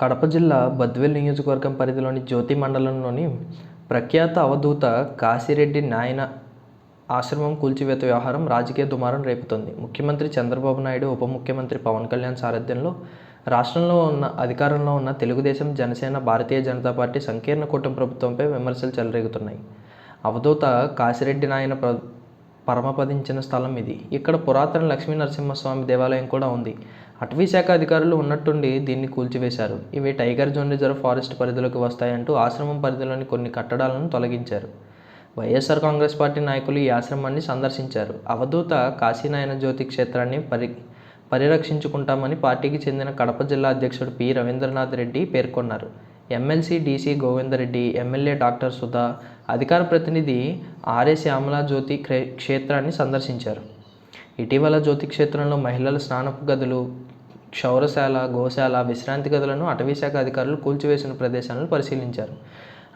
కడప జిల్లా బద్వేల్ నియోజకవర్గం పరిధిలోని జ్యోతి మండలంలోని ప్రఖ్యాత అవధూత కాశిరెడ్డి నాయన ఆశ్రమం కూల్చివేత వ్యవహారం రాజకీయ దుమారం రేపుతోంది. ముఖ్యమంత్రి చంద్రబాబు నాయుడు ఉప ముఖ్యమంత్రి పవన్ కళ్యాణ్ సారథ్యంలో రాష్ట్రంలో ఉన్న అధికారంలో ఉన్న తెలుగుదేశం జనసేన భారతీయ జనతా పార్టీ సంకీర్ణ కూటమి ప్రభుత్వంపై విమర్శలు చెలరేగుతున్నాయి. అవధూత కాశిరెడ్డి నాయన ప్ర పరమపదించిన స్థలం ఇది. ఇక్కడ పురాతన లక్ష్మీ నరసింహస్వామి దేవాలయం కూడా ఉంది. అటవీ శాఖ అధికారులు ఉన్నట్టుండి దీన్ని కూల్చివేశారు. ఇవి టైగర్ జోన్ రిజర్వ్ ఫారెస్ట్ పరిధిలోకి వస్తాయంటూ ఆశ్రమం పరిధిలోని కొన్ని కట్టడాలను తొలగించారు. వైఎస్ఆర్ కాంగ్రెస్ పార్టీ నాయకులు ఈ ఆశ్రమాన్ని సందర్శించారు. అవధూత కాశీనాయన జ్యోతి క్షేత్రాన్ని పరి పరిరక్షించుకుంటామని పార్టీకి చెందిన కడప జిల్లా అధ్యక్షుడు పి. రవీంద్రనాథ్ రెడ్డి పేర్కొన్నారు. MLC DC Govinda Reddy MLA doctor Sudha అధికార ప్రతినిధి ఆర్ఏ శ్యామలా జ్యోతి క్రే క్షేత్రాన్ని సందర్శించారు. ఇటీవల జ్యోతి క్షేత్రంలో మహిళల స్నానపు గదులు క్షౌరశాల గోశాల విశ్రాంతి గదులను అటవీశాఖ అధికారులు కూల్చివేసిన ప్రదేశాలను పరిశీలించారు.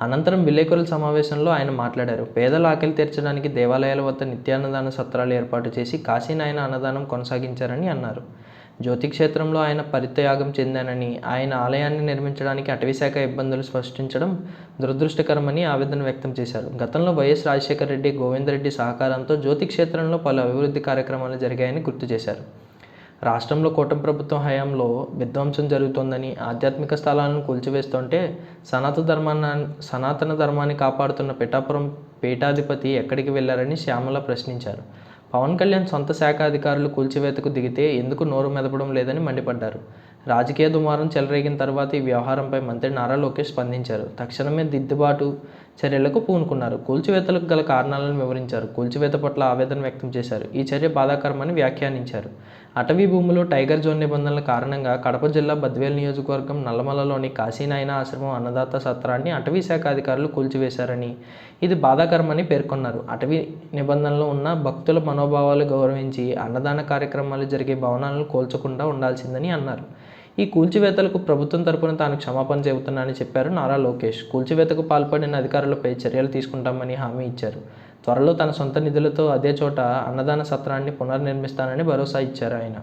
అనంతరం విలేకరుల సమావేశంలో ఆయన మాట్లాడారు. పేదల ఆకలి తీర్చడానికి దేవాలయాల వద్ద నిత్యాన్నదాన సత్రాలు ఏర్పాటు చేసి కాశీనాయన అన్నదానం కొనసాగించారని అన్నారు. జ్యోతి క్షేత్రంలో ఆయన పరిత్యాగం చెందానని ఆయన ఆలయాన్ని నిర్మించడానికి అటవీశాఖ ఇబ్బందులు స్పష్టించడం దురదృష్టకరమని ఆవేదన వ్యక్తం చేశారు. గతంలో వైఎస్ రాజశేఖర రెడ్డి గోవిందరెడ్డి సహకారంతో జ్యోతి క్షేత్రంలో పలు అభివృద్ధి కార్యక్రమాలు జరిగాయని గుర్తు చేశారు. రాష్ట్రంలో కూటమి ప్రభుత్వం హయాంలో విధ్వంసం జరుగుతోందని ఆధ్యాత్మిక స్థలాలను కూల్చివేస్తుంటే సనాతన ధర్మాన్ని సనాతన ధర్మాన్ని కాపాడుతున్న పిఠాపురం పీఠాధిపతి ఎక్కడికి వెళ్ళారని శ్యామల ప్రశ్నించారు. పవన్ కళ్యాణ్ సొంత శాఖ అధికారులు కూల్చివేతకు దిగితే ఎందుకు నోరు మెదపడం లేదని మండిపడ్డారు. రాజకీయ దుమారం చెలరేగిన తర్వాత ఈ వ్యవహారంపై మంత్రి నారా లోకేష్ స్పందించారు. తక్షణమే దిద్దుబాటు చర్యలకు పూనుకున్నారు. కూల్చివేతలకు గల కారణాలను వివరించారు. కూల్చివేత పట్ల ఆవేదన వ్యక్తం చేశారు. ఈ చర్య బాధాకరమని వ్యాఖ్యానించారు. అటవీ భూములు టైగర్ జోన్ నిబంధనల కారణంగా కడప జిల్లా బద్వేల్ నియోజకవర్గం నల్లమలలోని కాశీనాయన ఆశ్రమం అన్నదాత సత్రాన్ని అటవీ శాఖ అధికారులు కూల్చివేశారని ఇది బాధాకరమని పేర్కొన్నారు. అటవీ నిబంధనలు ఉన్న భక్తుల మనోభావాలు గౌరవించి అన్నదాన కార్యక్రమాలు జరిగే భవనాలను కూల్చకుండా ఉండాల్సిందని అన్నారు. ఈ కూల్చివేతలకు ప్రభుత్వం తరపున తాను క్షమాపణ చెబుతున్నానని చెప్పారు నారా లోకేష్. కూల్చివేతకు పాల్పడిన అధికారులపై చర్యలు తీసుకుంటామని హామీ ఇచ్చారు. త్వరలో తన సొంత నిధులతో అదే చోట అన్నదాన సత్రాన్ని పునర్నిర్మిస్తానని భరోసా ఇచ్చారు ఆయన.